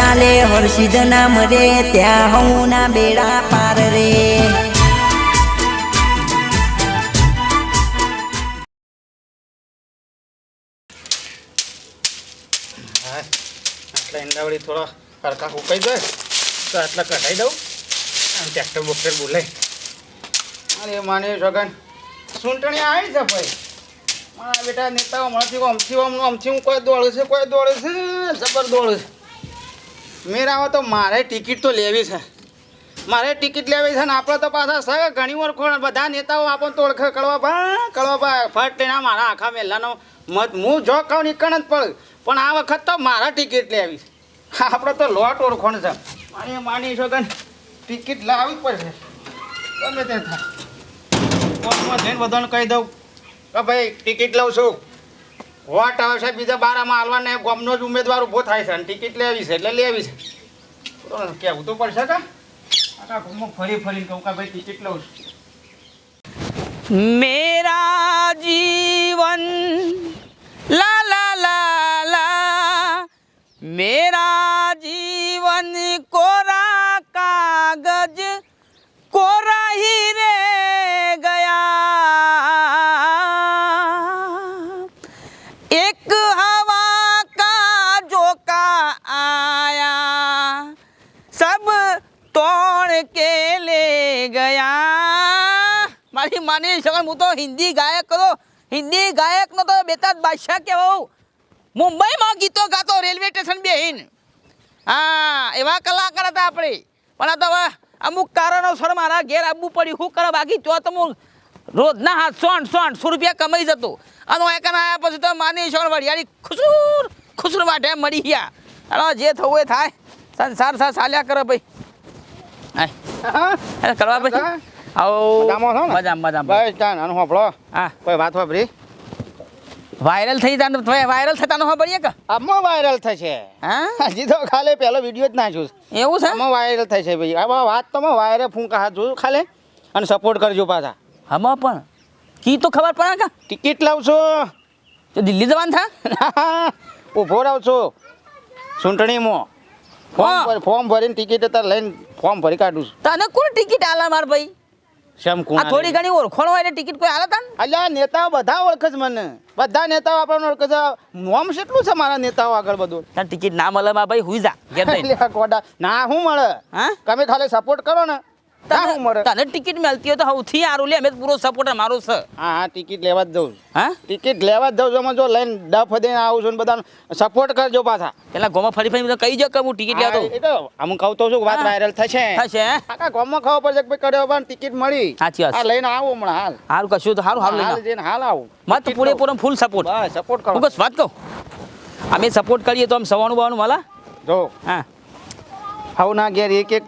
ચાલે, હર્ષિદ નામ રે, ત્યાં હું ના બેડા પાર રે. આટલા ઈંડાવળી થોડા હરકા સુકાઈ જાય, તો આટલા કઢાઈ દઉં અને ટ્રેક્ટર બોક્ટર બોલે અરે, માને સગન સૂંટણી આવી છે ભાઈ. મારા બેટા નેતાઓ મળતી અમથી અમનું અમથી હું કોઈ દોડે છે, કોઈ દોડે છે, જબર દોડે છે. મેર આવે તો મારે ટિકિટ તો લેવી છે. મારે ટિકિટ લેવી છે ને આપણે તો પાછા સર ઘણી કોણ બધા નેતાઓ આપણને તો ઓળખે કળવા ભા કળવા ભા, ફટ લઈને મારા આખા મેલાનો મત હું જો કહું નીકળ જ પડે. પણ આ વખત તો મારા ટિકિટ લેવી છે. આપણે તો લોટ ઓળખોણ છે. મારે માની કે ટિકિટ લાવવી પડશે. ગમે તે થાય. કોર્ટમાં જઈને બધાને કહી દઉં કે ભાઈ ટિકિટ લઉં છું. વોટ આવે બીજા બારામાં હાલવાને ગોમનો જ ઉમેદવાર ઊભો થાય છે અને ટિકિટ લેવી છે, એટલે લેવી છે. કહેવું તો પડશે કા? આખા ઘૂમો ફરી કે ભાઈ ટિકિટ લઉં છું. મેરા જીવન, લા લા લા લા. મેરા જીવન કોરા કાગજ ગયા. મારી માની શકે હું તો હિન્દી ગાયક કરો હિન્દી ગાયક નો તો બેતાજ બાદશાહ કહેવાઉં. મુંબઈમાં ગીતો ગાતો, રેલવે સ્ટેશન બેહીન. હા, એવા કલાકાર હતા આપણે. પણ આ તો હવે અમુક કારણોસર મારા ઘેર આવવું પડ્યું શું કરો બાકી? તો તો હું રોજના આઠસો આઠસો આઠસો રૂપિયા કમાઈ જતો. અને એકન આવ્યા પછી તો માની શકો વડિયાળી ખુશુર ખુશુર માટે મળી ગયા. હાલો જે થવું એ થાય. સંસાર સા ચાલ્યા કરો ભાઈ. હા? કરવા પછી આવો? મજામાં? મજામાં બસ ચાલ આનું હોપળો હા. કોઈ વાત વાપરી વાયરલ થઈ જાને વાયરલ થતાનો ખબરીએ કે? આમાં વાયરલ થશે. હા? હજી તો ખાલી પહેલો વીડિયો જ નાખ્યો છે. એવું છે? આમાં વાયરલ થશે ભાઈ. આ વાત તો વાયરે ફૂંકા હાથ જોયું ખાલી. અને સપોર્ટ કરજો પાછા. હમો પણ? કી તો ખબર પડે કે? ટિકિટ લાવશો તો દિલ્હી જવાનું થા? ઊભો રહો છો. ચૂંટણીમાં. ફોર્મ હા. ભર- ફોર્મ ભરીને ટિકિટ તાર લઈને ફોર્મ ભરી કાઢું છું. તને કોણ ટિકિટ આલા માર ભાઈ? શેમ આ થોડી ઘણી ઓળખણ હોય એટલે ટિકિટ કોઈ આલા તને? અલ્યા નેતાઓ બધા ઓળખે છે મને. બધા નેતાઓ આપણને ઓળખે છે. નોમ કેટલું છે મારા નેતાઓ આગળ બધું? તને ટિકિટ ના મળે માર ભાઈ હુઈ જા ગેર. ના શું મળે. હા? તમે ખાલી સપોર્ટ કરો ને. ના શું મળે તને ટિકિટ મળતી હોય તો સૌથી સારું લે અમે પૂરો સપોર્ટર મારો છે. હા હા ટિકિટ લેવા જ જઉં હા? ટિકિટ લેવા જ જઉં છું જો લઈને ડફ દઈને આવું છું બધા સપોર્ટ કરજો પાછા. પેલા ગોમાં ફરી ફરી કહી જ કે હું ટિકિટ લેતો એ તો હું કહું તો છું વાત. વાયરલ થશે. થશે હે? આખા ખાવા પડશે ભાઈ કર્યો પણ ટિકિટ મળી. સાચી વાત. લઈને આવું હમણાં હાલ. હાલ કશું તો સારું હાલ લઈને જઈને હાલ આવું. મત પૂરેપૂરો ફૂલ સપોર્ટ બસ સપોર્ટ કરો. બસ વાત કહું. અમે સપોર્ટ કરીએ તો આમ સવાણું બવાનું મળે જો. હા. હવના ઘેર એક એક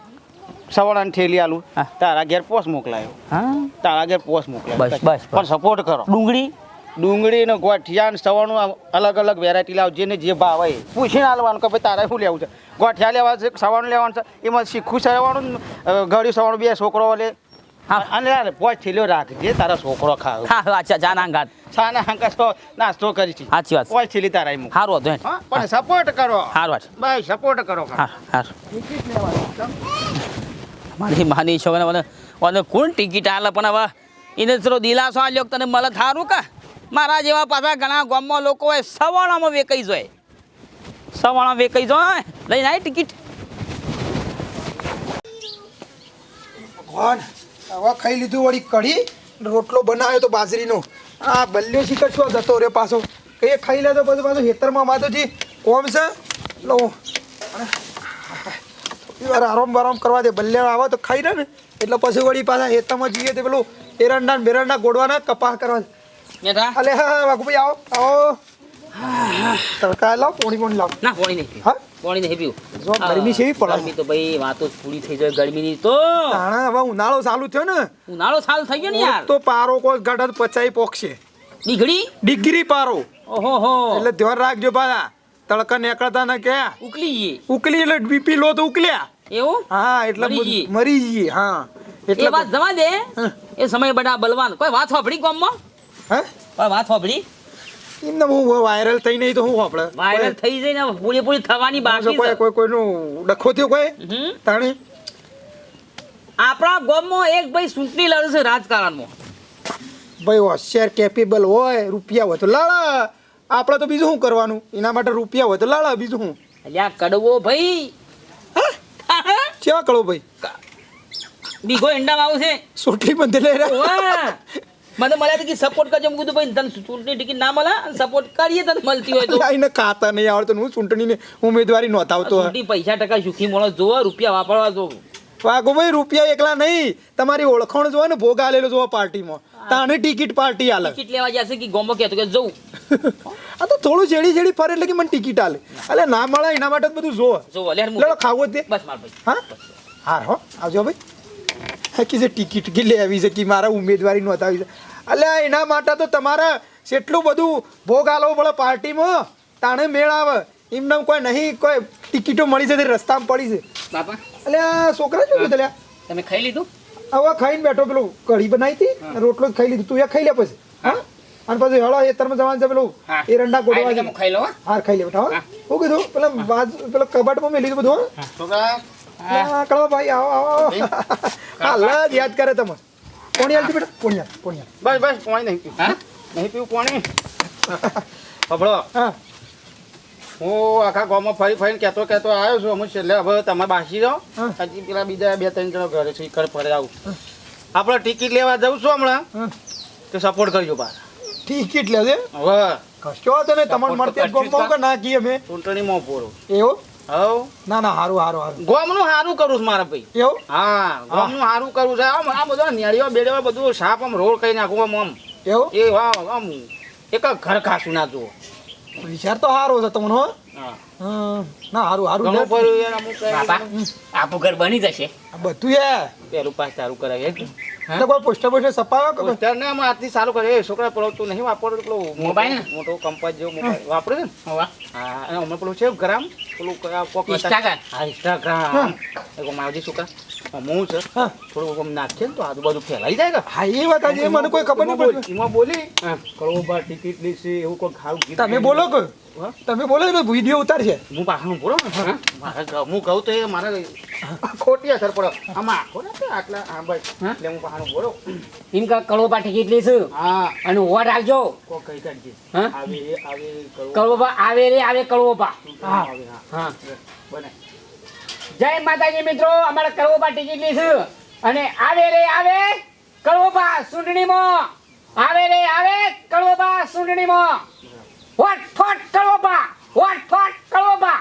સવાણાની ઠેલી આલું. હા. તારા ઘેર પોસ મોકલાયો. હા. તારા ઘેર પોસ મોકલાયો. બસ, બસ. પણ સપોર્ટ કરો. ડુંગળી? ડુંગળી ને ગોઠિયા ને સવાણું આમ અલગ અલગ વેરાયટી લાવ જેને જે ભાવ હોય પૂછીને આલવાનું કે ભાઈ તારે શું લેવું છે? ગોઠિયા લેવા છે સવાણું લેવાનું છે? એમાં શીખું સવાણું ઘડી સવાણું બે છોકરો લે. હા. અને યાર પોચ થેલીઓ રાખ જે તારા છોકરો ખાવ હા અચ્છા ચાના ના ઘાટ છાના હાંકા તો નાસ્તો કરી છે. સાચી વાત. પોચ થેલી તારા એમ સારું હતું પણ સપોર્ટ કરો. સારું વાત. બસ સપોર્ટ કરો. હા હા મારી માની છોકરા મને મને કોણ ટિકિટ આલે? પણ હવે એને થોડો દિલાસો આલ્યો તને મળે થારું કા? મારા જેવા પાછા ઘણા ગામમાં લોકો હોય, સવાણામાં વેકાઈ જાય. સવાણા વેકાઈ જાય લઈને આવી ટિકિટ. ભગવાન, હવે ખાઈ લીધું વળી કઢી, રોટલો બનાવ્યો તો બાજરીનો. આ બલ્યો શીખર શું જતો રે પાછો? કઈ ખાઈ લેતો પછી પાછો ખેતરમાં માધોજી કોમ છે? લો. અને આરામ બારામ કરવા દે બલ્યા આવે તો ખાઈ ને. એટલે પછી વળી પાછા હેતામાં જઈએ તે પેલું એરંડા ને બેરંડા ગોડવાના કપાસ કરવા. અલે હા વાઘુભાઈ આવો આવો. તડકા લાવ પોણી પોણી લાવ. ના પોણી નહીં. હા? પોણી નહીં પીવું. જો ગરમી છે પડે. ગરમી તો ભાઈ વાતો પૂરી થઈ જાય ગરમીની તો. તાણા હવે ઉનાળો ચાલુ થયો ને. ઉનાળો ચાલુ થઈ ગયો ને યાર. તો પારો કોઈ ગઢ પચાઈ પોખશે. ડિગ્રી ડિગ્રી પારો. ઓહો હો એટલે ધ્યાન રાખજો પાછા. તડકા નીકળતા ને કે ઉકલી ઉકલી એટલે બીપી લો તો ઉકલ્યા. એવું? હા એટલે મરી જઈએ. હા. એટલે વાત જવા દે. એ સમય બધા બલવાન. કોઈ વાત સાંભળી ગામમાં? હે? કોઈ વાત સાંભળી એમને હું વાયરલ થઈ નહીં તો હું આપણે વાયરલ થઈ જાય ને પૂરી પૂરી થવાની બાકી કોઈ કોઈ કોઈનું ડખો થયો કોઈ? તાણે? આપણા ગામમાં એક ભાઈ ચૂંટણી લડે છે રાજકારણમાં. ભાઈ હોશિયાર કેપેબલ હોય રૂપિયા હોય તો લાળા આપણે તો બીજું શું કરવાનું? એના માટે રૂપિયા હોય તો લાળા બીજું શું? અલ્યા કડવો ભાઈ. કેવા કળો ભાઈ? બીગો એંડામાં આવું છે. સોટલી બંધ લઈ રહ્યા. મને મળ્યા હતા કે સપોર્ટ કરજો. મેં કીધું ભાઈ તને ચૂંટણી ટિકિટ ના મળે સપોર્ટ કરીએ તને મળતી હોય તો. એને ખાતા નહીં આવડતું હું ચૂંટણીની ઉમેદવારી નોંધાવતો. ચૂંટણી પૈસા ટકા સુખી મળો જોવો રૂપિયા વાપરવા જો. વાઘો ભાઈ રૂપિયા એકલા નહીં. તમારી ઓળખાણ જો ને ભોગ આલેલો જોવો પાર્ટીમાં. તાણે ટિકિટ પાર્ટી આલે. ટિકિટ લેવા જશે કે ગોમો કહેતો કે જઉં. આ તો થોડું જેડી જેડી ફરે એટલે કે મને ટિકિટ આલે. એટલે ના મળે એના માટે બધું જોવે. જોવો લે લડો ખાવો દે બસ માર ભાઈ. હા? હાર હો આવજો ભાઈ. હા કે જે ટિકિટ કે લેવી છે કે મારા ઉમેદવારી નોંધાવી છે. એટલે એના માટે તો તમારે કેટલું બધું ભોગ આલવો પડે પાર્ટીમાં તાણે મેળ આવે. એમને કોઈ નહીં કોઈ ટિકિટો મળી છે તે રસ્તામાં પડી છે. બાપા. અલ્યા છોકરા શું કીધું તમે ખાઈ લીધું? હવે ખાઈને બેઠો પેલું કઢી બનાવી હતી રોટલો જ ખાઈ લીધું તું. એ ખાઈ લે પછી હા? અને પછી હળો ખેતરમાં જવાનું છે પેલું એ રંડા ગોળવા છે. ખાઈ લો હાર ખાઈ લે બેટા હું. કીધું પેલા બાજ પેલા કબાટમાં મેલી દીધું બધું હા? છોકરા કળવા ભાઈ આવો આવો હાલ જ યાદ કરે તમે કોણી હાલતી બેટા કોણી હાલ કોણી હાલ બસ બસ કોણી નહીં પીવું. હા? નહીં પીવું કોણી હા. હું આખા ગામમાં ફરી ફરીને કહેતો કહેતો આવ્યો છું. હું છેલ્લે હવે તમે બાસી જાઓ. હજી પેલા બીજા બે ત્રણ જણા ઘરે છે કર ફરે આવું. આપણે ટિકિટ લેવા જવું છું હમણાં. તો સપોર્ટ કરજો બા ટિકિટ લેજે હવે. કશો તો ને તમને મળતી જ કે? ના કીએ મેં ચૂંટણીમાં પૂરો એવો? હવ. ના ના હારું હારું હારું. ગોમનું સારું કરું છું મારા ભાઈ. એવું? હા ગોમનું સારું કરું છે. આમ આ બધા નેળીઓ બેડીઓ બધું સાપ આમ રોડ કરી નાખું આમ આમ. એવું? એ આમ. એક ઘર ખાસું ના જુઓ. વિચાર તો સારો છે તમને હો. હા. હા, ના સારું સારું બાપા આપણું ઘર બની જશે. બધું યાર પેલું પાસ કરાવે તો કોઈ પોસ્ટર પોસ્ટર સપાવ્યો કે પોસ્ટર ને આમાં આથી સારું કરે એ છોકરા પેલો તું નહીં વાપરો પેલો મોબાઈલ મોટો કંપાસ જેવો મોબાઈલ વાપરે છે ને? અમે હા અને હમણાં પેલું છે ગ્રામ. પેલું કયા કોક ઇન્સ્ટાગ્રામ? હા ઇન્સ્ટાગ્રામ એ માવજી છોકરા હું છે? થોડું કોમ નાખીએ ને તો આજુબાજુ ફેલાઈ જાય કે? હા એ વાત આજે મને કોઈ ખબર નહીં પડી એમાં બોલી કરોબા ટિકિટ લેશે એવું કોઈ ખાવું ગીત તમે બોલો કે તમે બોલો ને વીડિયો ઉતારશે. હું પાછળ બોલો ને? હા? કહું- હું કહું તો એ મારે ખોટી અસર પડે. આમાં આખો ને આટલા હા બસ હા? એટલે હું પાછળ બોલો એમ કે કડવા ટિકિટ લઈશું હા. અને ઓવા રાખજો. કોઈ કઈ કાઢજે. હા? આવે આવે કડવા આવે રે આવે કડવા હા. આવે હા. હા. બને. જય માતાજી મિત્રો અમારે કડવા ટિકિટ લીધું અને આવે રે આવે કડવા ચૂંટણીમાં. આવે રે આવે કડવા ચૂંટણીમાં. વોટ ફોટ કડવા વોટ ફોટ કડવા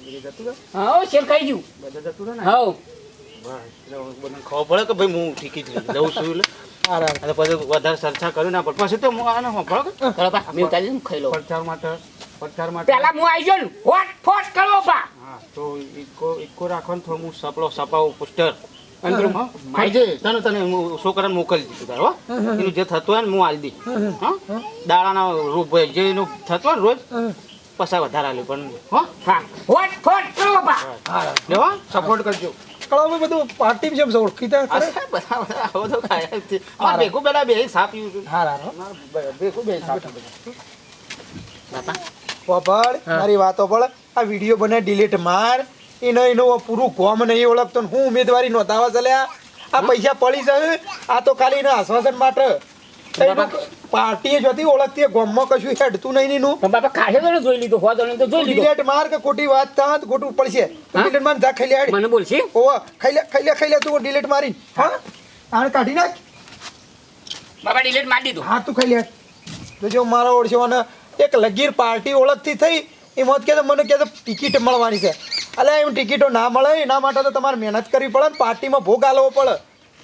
બધું જતું હા શેર કહી જુ બધું જતું રહે ને? હવ. બસ એટલે બધાને ખબર પડે કે ભાઈ હું ટિકિટ લઉં છું એટલે. પછી વધારે ચર્ચા કર્યું ના પણ પછી તો હું આને સાંભળો કે? મેં ખાઈ લો પ્રચાર માટે પ્રચારમાં પેલા હું આવી ગયો ને વોટ ફોટ કડવા હા તો ઇકો ઇકો રાખવાનું થોડું હું સપલો સપાવું પોસ્ટર. અંદરમાં હા, તને તને હું છોકરાને મોકલી દીધું તારો એનું જે થતું હોય ને હું આલી દી હા દાડાના રૂપ જે એનું થતું હોય ને રોજ પૈસા વધારે આલ્યું પણ હો. હા. હોટ ફોટ કડવા હારા લેવા સપોર્ટ કરજો. કળામાં બધું પાર્ટી છે ઓળખીતા આ ખરા? સાહેબ બધા બધા આવો તો ખાયા. જ છે. અમારે ભેગું પેલા બે સાપ પીવું છું હારા હારા. ભેગું બે સાપ. બાપા. વાપર મારી વાતો પણ આ વીડિયો બને ડિલીટ માર. એનો એનો પૂરું ગોમ નહીં ઓળખતો ને હું ઉમેદવારી નોંધાવા ચાલ્યા. આ પૈસા પડી જશે. આ તો ખાલી એના આશ્વાસન માટે. પાર્ટીએ જોતી ઓળખતી ગોમમાં કશું હેડતું નહીં એનું. બાપા કાઢે તો જોઈ લીધો હોતો તો જોઈ લીધો. ડિલેટ માર કે ખોટી વાત થાય ખોટું પડશે. ડિલેટ માર જા ખાઈ લે. મને બોલશી? ઓ ખાઈ લે ખાઈ લે ખાઈ લે તું ડિલેટ મારી હા? આને કાઢી નાખ. બાપા ડિલેટ મારી દીધું. હા તું ખાઈ લે. તો જો મારા ઓળશોને એક લગીર પાર્ટી ઓળખથી થઈ. એ મત કે મને કે ટિકિટ મળવાની છે. એટલે એમ ટિકિટો ના મળે, એના માટે તો તમારે મહેનત કરવી પડે ને પાર્ટીમાં ભોગ આલવો પડે.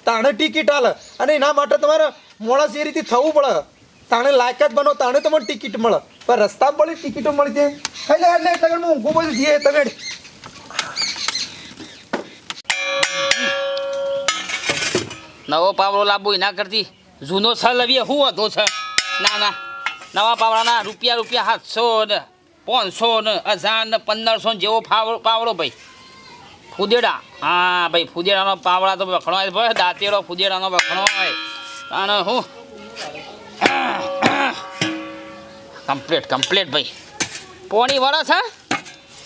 તાણે ટિકિટ હાલે અને એના માટે તમારે મોણસ એ રીતે થવું પડે. તાણે લાયકાત બનો, તાણે તમને ટિકિટ મળે. પણ રસ્તા પડી ટિકિટો મળી છે ખાઈ લે એટલે હું ઊંઘું બધું જઈએ તમે નવો પાવડો લાવવો એના કરતી. જૂનો છ લવીએ શું હતો છે? ના ના. નવા પાવડાના રૂપિયા રૂપિયા સાતસો ને પાંચસો ને હજાર ને પંદરસો જેવો ફાવડો પાવડો ભાઈ. ફુદેડા. હા ભાઈ ફુદેડાનો પાવડા તો વખણો ભાઈ દાંતેડો ફુદેડાનો વખણો હોય અને હું કમ્પ્લેટ કમ્પ્લીટ ભાઈ. પોણી વરસ હા?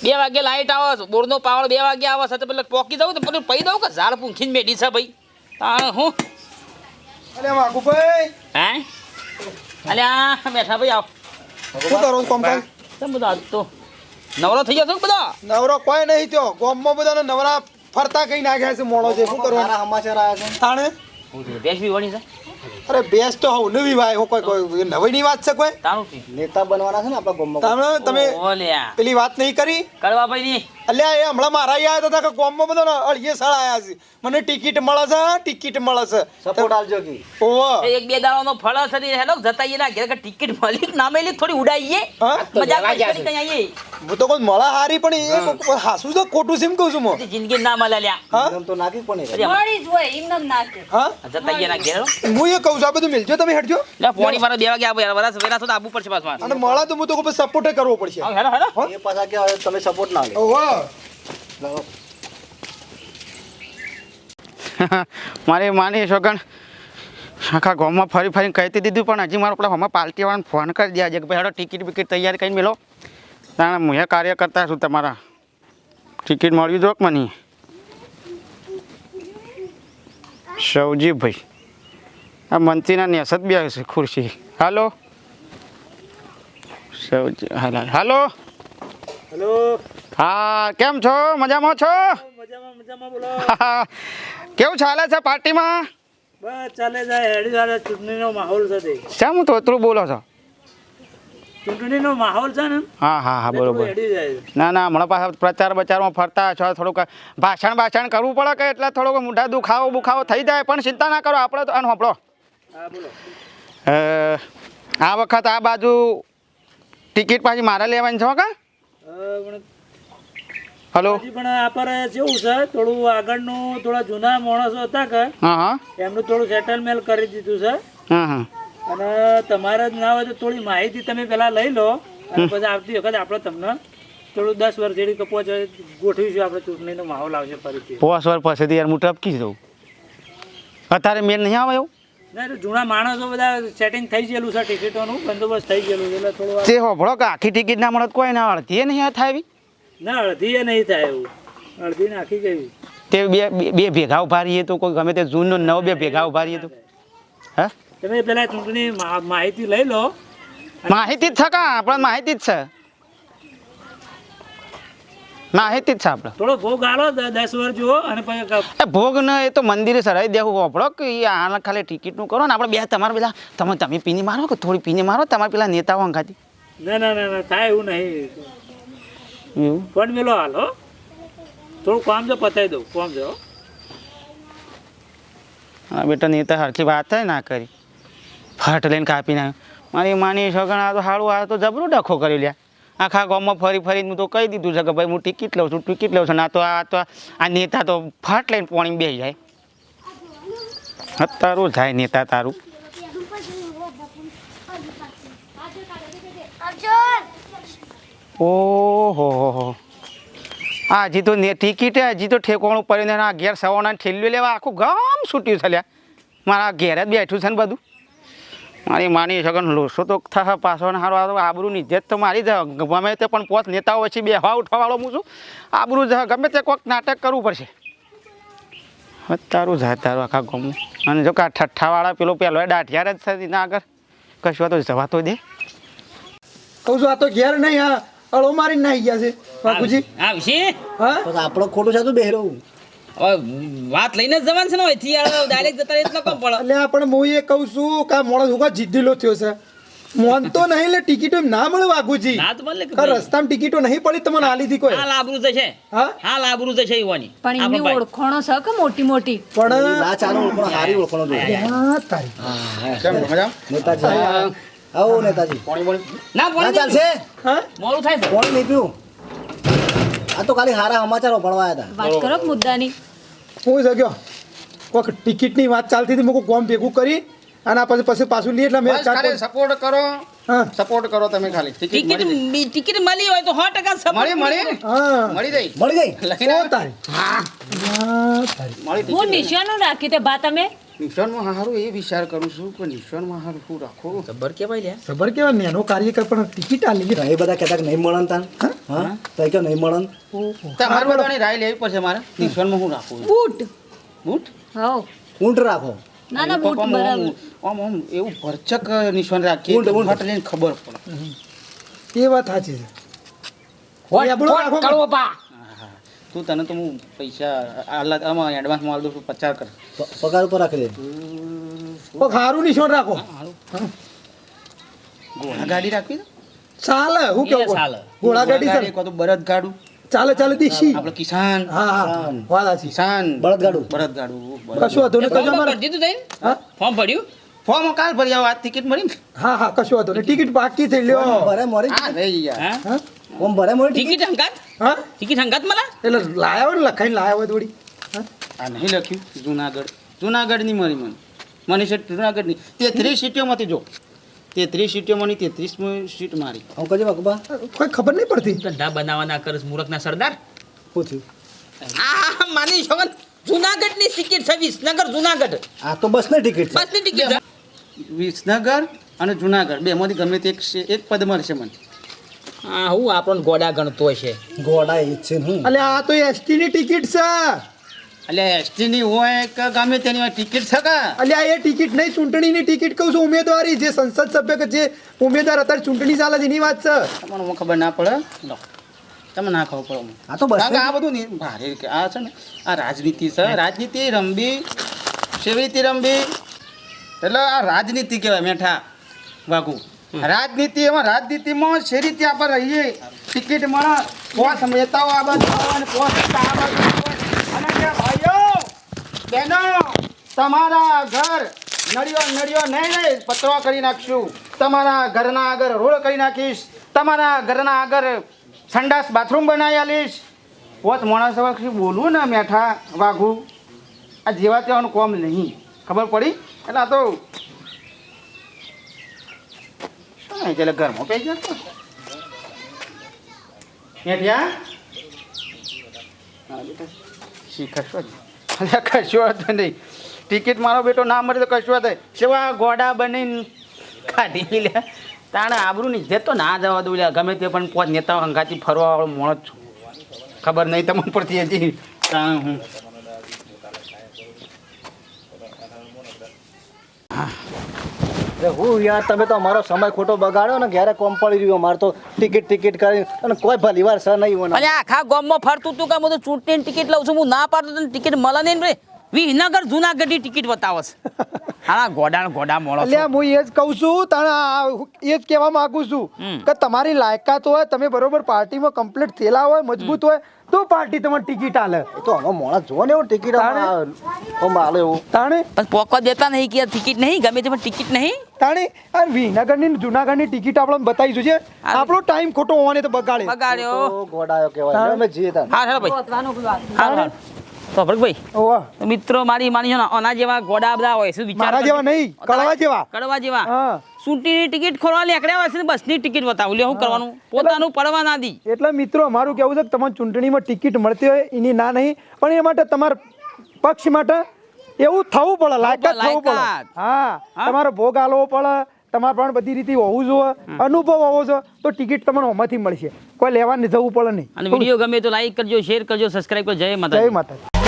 બે વાગે લાઈટ આવે બોરનો પાવડો બે વાગે આવે છે. તો પેલા પોકી દઉં તો પેલું પૈ દઉં કે ઝાડ પૂંખીને મેડી છે ભાઈ? તાણ હું વાઘુભાઈ. હે? અલ્યા બેઠા ભાઈ આવ. શું કરો કોમ કામકાજ? કેમ બધા આજ તો નવરો થઈ જતો બધા? નવરો કોઈ નહીં થયો. ગામમાં બધાને નવરા ફરતા કઈ નાખ્યા છે મોડો છે શું કરવાનું? સમાચાર આવ્યા છે. તાણે? બી વણી છે. અરે બેસ્ટ તો હું નવી ભાઈ હું કોઈ કોઈ નવીની વાત છે કોઈ? તારું નેતા બનવાના છે ને આપણા ગામમાં તમે પેલી વાત નહીં કરી? કડવા ભાઈ ની. અલ્યા એ હમણાં મારા અહીંયા આવ્યા હતા કે ગામમાં બધા અળીએ સાળ આવ્યા છે. મને ટિકિટ મળે છે ટિકિટ મળે છે. સપોર્ટ આલજો કી. ઓવો એક બે દાડાનો ફળ હતી. હેલો જતા ના ઘેર કે ટિકિટ મળી ના મળી થોડી ઉડાઈએ. હા? મજાક કરી કઈ આઈએ. હું તો કોઈ મળા હારી પણ એ હાસુ તો ખોટું છે એમ કહું છું હું. જિંદગી ના મળે લ્યા. હા? તો નાખી પણ મળી જ હોય એમ જ નાખે. હા? જતા ના ઘેર હું એ કહું છું આ બધું મિલજો તમે હેડજો લે પોણી મારો બે વાગે આવો યાર વરસ વેરા તો આબુ પડશે પાછમાં અને મળા તો હું તો કોઈ સપોર્ટ કરવો પડશે. હા હેલો હેલો. એ પાછા કે તમે સપોર્ટ ના લે. ઓહો. મારે માની છોકન આખા ગામમાં ફરી ફરીને કહેતી દીધું પણ હજી મારો પેલા હમણાં પાર્ટીવાળાને ફોન કરી દે છે કે ભાઈ હેડો ટિકિટ બિકિટ તૈયાર કરીને મેલો. તાણે હું એ કાર્ય કરતા છું તમારા. ટિકિટ મળ્યું જોક મને. સૌજીભાઈ. આ મંત્રીના નેસત બી છે ખુરશી. હાલો. હાલો હાલો. હા કેમ છો? મજામાં છો? મજામાં મજામાં બોલો. કેવું ચાલે છે પાર્ટીમાં? બસ ચાલે જાય હેડી ચાલે ચૂંટણીનો માહોલ છે શેમ તોતરું બોલો છો? ચૂંટણીનો માહોલ છે ને? હા હા હા બરોબર. ના ના હમણાં પાછા પ્રચાર બચારમાં ફરતા છો થોડુંક ભાષણ ભાષણ કરવું પડે કે એટલે થોડુંક મોઢા દુખાવો બુખાવો થઈ જાય પણ ચિંતા ના કરો આપણે તો બોલો આ વખત આ બાજુ ટિકિટ પાછી મારે લેવાની છો કા? પણ હલો. પણ આપણે જેવું છે થોડું આગળનું થોડા જૂના માણસો હતા કે એમનું થોડું સેટલમેન્ટ કરી દીધું છે. અને તમારે જ ના હોય તો થોડી માહિતી તમે પહેલા લઈ લો અને પછી આવતી વખત આપણે તમને થોડું દસ વર્ષ જેવી કપો ગોઠવીશું આપણે ચૂંટણીનો માહોલ આવશે ફરીથી. પોસ વર્ષ પછીથી યાર હું ટપકી જઉં. અત્યારે મેળ નહીં આવે એવું? ના એટલે જૂના માણસો બધા સેટિંગ થઈ ગયેલું છે ટિકિટોનું બંદોબસ્ત થઈ ગયેલું છે એટલે થોડું આ- તે હોભળો કે આખી ટિકિટ ના કોઈ ના અડધી નહીં થાય એવી? ના અડધી નહીં થાય એવું. અડધી નાખી ગઈ તે બે બે- ભેગા ઊભા રહીએ તો કોઈ ગમે તે જૂનનો નવો બે ભેગા ઊભા રહીએ તો? હા? તમે પેલા ચૂંટણી માહિતી લઈ લો. માહિતી જ થકા આપણે માહિતી જ છે. માહિતી જ છે આપણે. થોડો ભોગ આલો દસ વર્ષ જુઓ અને પછી ભોગ ન એ તો મંદિરે સરાઈ દેવું આપણો કે એ આના ખાલી ટિકિટનું કરો ને આપણે બે તમારે પેલા તમે તમે પીની મારો કે થોડી પીને મારો? તમારે પેલા નેતાઓ અંગાથી. ના ના ના ના થાય એવું નહીં. એવું? પણ મેલો હાલો થોડું કામ જો પતાવી દઉં કામ જો. હા બેટા નેતા હરખી વાત થાય ના કરી. ફાટ લઈને કાપી નાખ્યો. મારી માની છોકરા આ તો સારું આ તો જબરું ડખો કરી લ્યા. આખા ગામમાં ફરી ફરી હું તો કહી દીધું છે કે ભાઈ હું ટિકિટ લઉં છું, ટિકિટ લઉં છું. ના તો આ તો આ નેતા તો ફાટ લઈને પાણી બે જાય. અત્યારું થાય નેતા તારું. ઓહો, હો હો. આ હજી તો ટિકિટે હજી તો ઠેકોણું પડ્યું ને આ ઘેર સવાના ઠેલ્યું લેવા આખું ગામ છૂટ્યું છે લ્યા. મારા ઘેર જ બેઠું છે ને બધું. મારી માની સગન લોસો તો થશે પાછો ને હારો આ આબરૂની જેત તો મારી જ ગમે તે પણ પોત નેતાઓ પછી બેહવા ઉઠવાવાળો હું છું. આબરૂ જ ગમે તે કોઈક નાટક કરવું પડશે. હવે તારું જાય તારું આખા ગમું અને જો કે આ ઠઠ્ઠાવાળા પેલો પેલો દાઠિયાર જ થતી ના આગળ. કશું તો જવા તો દે. કહું છું આ તો ઘેર નહીં હા. અળો મારી નાહી ગયા છે બાપુજી આવશે? હા? આપણો ખોટું છે તું બેહરો હવે વાત લઈને જ જવાનું છે ને અહીંથી ડાયરેક્ટ જતા એટલો કમ પડે? એટલે પણ હું એ કહું છું કે આ મોણસ હું જીદ્દીલો થયો છે. મોન તો નહીં એટલે ટિકિટો ના મળે વાઘુજી. ના તો મળે કે આ રસ્તામાં ટિકિટો નહીં પડી તમને આલી હતી કોઈ. હાલ આબરૂ છે હા? હાલ આબરૂ છે ઈવાની. પણ એની ઓળખણો છે કે મોટી મોટી? પણ ના ચાલો સારી ઓળખણો ઓળખો હા, તારી. નેતાજી આવો નેતાજી. ના પાણી ચાલશે? હા મોરું થાય છે કોણ નહીં પીવું? આ તો ખાલી હારા સમાચારો ભણવા હતા. વાત કરો મુદ્દાની. હું જગ્યો કોક ટિકિટની વાત ચાલતી હતી મેં કોમ ભેગું કરી અને આ પછી પછી પાછું લઈએ એટલે મેં સપોર્ટ કરો. હા. સપોર્ટ કરો તમે ખાલી. ટિકિટ ટિકિટ ટિકિટ મળી હોય તો સો ટકા સપોર્ટ મળી મળી. હા. મળી જાય. મળી ગઈ લખીને તારી. હા, તારી. મળી હું નિશાનો રાખી તે બા તમે? નિશાનમાં સારું એ વિચાર કરું છું કે નિશાનમાં સારું શું રાખું? ખબર કેવાય લે ખબર કેવા નેનો કાર્યકર પણ ટિકિટ આલી એ બધા કહેતા કે નહીં મળન તાન. હા? તો કે નહીં મળન તમારે બધાની રાય લેવી પડશે મારે. નિશાનમાં હું રાખું બૂટ? બૂટ? હવ. ઊંટ રાખો. ના ના બૂટ બરાબર. આમ આમ એવું ભરચક નિશાન રાખીએ ઊંટ, ઊંટ. ફટ લઈને ખબર પડે. એ વાત સાચી છે. લેબડો રાખો. હા, પા તું તને તો હું પૈસા આલા આમાં એડવાન્સ માલ દઉં છું પચાસ કર. પગાર ઉપર રાખી દે. સારું નિશાન રાખો. ઘોડા ગાડી રાખવી? ચાલે હું કેવું? ચાલે. ઘોડાગાડી ઘોડા ચાલે કો તો બળદ ગાડું? ચાલે ચાલે દેશી. આપણે કિસાન હા સાચી કિસાન. બળદગાડું. બળદ ગાડું. કશું વાંધો નહીં કજો ફોર્મ દીધું થઈ હા? ફોર્મ ભર્યું? ફોર્મ કાલ ભરી આવો ટિકિટ મળી ને? હા હા કશું વાંધો નહીં. ટિકિટ બાકી થઈ લ્યો ભરે મોરી હા. રહી હા? ફોર્મ ભરે મોરી ટિકિટ? હંગાત? હા? ટિકિટ હંગાત મને એટલે લાયા ને લખાઈને લાયા હોય થોડી. આ નહીં લખ્યું. જુનાગઢ. જુનાગઢની મળી મને. મને છે જુનાગઢની. તેત્રીસ સીટોમાંથી જો. તેત્રીસ સીટોમાંની તેત્રીસ સીટ મારી. હું કહેજો બાકુબા કોઈ ખબર નહીં પડતી. ધંધા બનાવવાના કરસ મૂરખના સરદાર? પૂછ્યું આ માની છોકન જુનાગઢની ટિકિટ છે વિસનગર જુનાગઢ. આ તો બસની ટિકિટ છે. બસની ટિકિટ વિસનગર અને જુનાગઢ બેમાંથી ગમે તે એક છે- એક પદ મળશે મને. હા હું આપણને ગોડા ગણતો છે. ગોડા એ છે હું. એટલે આ તો એસટી ની ટિકિટ છે. એટલે એસટીની હોય કે ગમે તેની હોય ટિકિટ છે કે? એટલે એ ટિકિટ નહીં ચૂંટણીની ટિકિટ કહું છું ઉમેદવારી જે સંસદ સભ્ય કે જે ઉમેદવાર અત્યારે ચૂંટણી ચાલે છે એની વાત છે. તમને હું ખબર ના પડે? લો તમને ના ખબર પડે આ તો બસ આ બધું નહીં ભારે આ છે ને આ રાજનીતિ છે. રાજનીતિ રમવી કેવી રીતે રમવી? એટલે આ રાજનીતિ કહેવાય મેઠા વાઘુ. રાજનીતિ એમાં રાજનીતિમાં જે રીતે આપણે રહીએ. ટિકિટ મળે કોસ નેતાઓ આ બાજુ અને પોસ આ બાજુ અને બહેનો, તમારા ઘર નળિયો નળિયો નહીં નહીં પતરો કરી નાખશું. તમારા ઘરના આગળ રોડ કરી નાખીશ. તમારા ઘરના આગળ સંડાસ બાથરૂમ બનાવી આલીશ. હોત માણસ બોલવું ને મેઠા વાઘુ. આ જેવા તેવાનું કોમ નહીં. ખબર પડી? એટલે આ તો શું એટલે ઘરમાં કહી જતો મેઠિયા? શીખશો જ અલ્યા, કશું હતું નહીં. ટિકિટ મારો બેટો ના મળે તો કશું હતું સેવા ગોડા બનીને કાઢી લે. તાણે આબરૂની ઇજ્જત તો ના જવા દઉં ગમે તે પણ પોત નેતાઓ અંગાથી ફરવા વાળો જ છું. ખબર નહીં તમને પડતી હજી. હું હું યાર, તમે તો અમારો સમય ખોટો બગાડ્યો ને ઘેરે કોમ પડી રહ્યો, અમારે તો ટિકિટ ટિકિટ કરી અને કોઈ ભલીવાર સર નહીં હોના અને આખા ગામમાં ફરતું તું કે હું તો ચૂંટણી ટિકિટ લઉં છું, હું ના પાડતો ટિકિટ મળે નહીં ને વિનગર જુનાગઢની ટિકિટ બતાવસ હા ગોડા ગોડા મોળો એટલે હું એ જ કહું છું તને એ જ કહેવા માંગુ છું કે તમારી લાયકાત હોય તમે બરોબર પાર્ટીમાં કમ્પ્લીટ થયેલા હોય મજબૂત હોય તો પાર્ટી તમને ટિકિટ આલે. એ તો આમાં મોણા જો ને એવું ટિકિટ આલે એવું. તાણે? પણ પોકો દેતા નહીં કે ટિકિટ નહીં ગમે તે પણ ટિકિટ નહીં. તાણે? આ વિનગરની જુનાગઢ જુનાગઢની ટિકિટ આપણે બતાવી જોઈએ. આપણો ટાઈમ ખોટો હોવાને તો બગાડે. બગાડ્યો. ગોડાયો કહેવાય. અમે તાન હા હા ભાઈ તો ભરતભાઈ મિત્રો મારી માની છે ને આના જેવા ગોડા બધા હોય શું વિચાર મારા જેવા નહીં કડવા જેવા. કડવા જેવા. ચૂંટણીની ટિકિટ ખોરવા લેકડ્યા હોય છે ને બસની ટિકિટ બતાવું લે શું કરવાનું? પોતાનું પડવા ના દી. એટલે મિત્રો મારું કેવું છે કે તમારે ચૂંટણીમાં ટિકિટ મળતી હોય એની ના નહીં પણ એ માટે તમારા પક્ષ માટે એવું થવું પડે લાયકાત થવું પડે. હા? તમારો ભોગ આલવો પડે તમારે પણ બધી રીતે હોવું જોઈએ અનુભવ હોવો જોઈએ તો ટિકિટ તમને ઓમાંથી મળશે. કોઈ લેવા ને જવું પડે નહીં. અને વીડિયો ગમે તો લાઈક કરજો શેર કરજો સબસ્ક્રાઇબ કરજો. જય માતા જય માતા